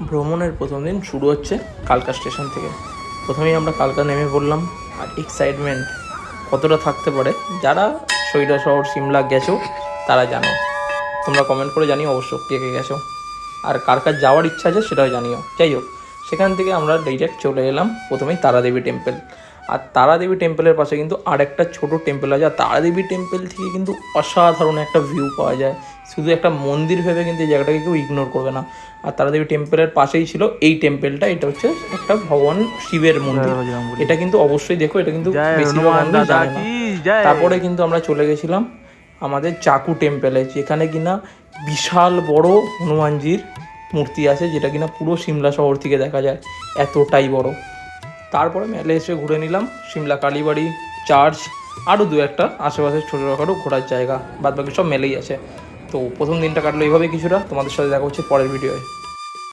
ভ্রমণের প্রথম দিন শুরু হচ্ছে কালকা স্টেশন থেকে। প্রথমেই আমরা কালকা নেমে পড়লাম আর এক্সাইটমেন্ট কতটা থাকতে পারে, যারা সৈরা শহর, সিমলা গেছো, তারা জানো। তোমরা কমেন্ট করে জানিও অবশ্য কে কে গেছো। আর কার কার যাওয়ার ইচ্ছা আছে সেটাও জানিও। যাই হোক, সেখান থেকে আমরা ডাইরেক্ট চলে এলাম প্রথমেই তারাদেবী টেম্পল আর তারাদেবী টেম্পলের পাশে কিন্তু আর একটা ছোট টেম্পল আছে আর তারাদেবী টেম্পল থেকে কিন্তু অসাধারণ একটা ভিউ পাওয়া যায়। শুধু একটা মন্দির ভেবে কিন্তু এই জায়গাটাকে কেউ ইগনোর করবে না। আর তারাদেবী টেম্পলের পাশেই ছিল এই টেম্পলটা এটা হচ্ছে একটা ভগবান শিবের মন্দির। এটা কিন্তু অবশ্যই দেখো এটা কিন্তু বেশিরভাগ মানুষ জানে না। তারপরে কিন্তু আমরা চলে গেছিলাম আমাদের চাকু টেম্পলে যেখানে কিনা বিশাল বড় হনুমানজির মূর্তি আছে যেটা কিনা পুরো সিমলা শহর থেকে দেখা যায়। এতটাই বড়। তারপরে মেলে এসে ঘুরে নিলাম সিমলা কালীবাড়ি, চার্চ, আরও দু একটা আশেপাশে ছোটোখাটো ঘোরার জায়গা বাদ বাকি সব মেলেই আছে। তো প্রথম দিনটা কাটলো এইভাবে কিছুটা, তোমাদের সাথে দেখা হচ্ছে পরের ভিডিওয়ে।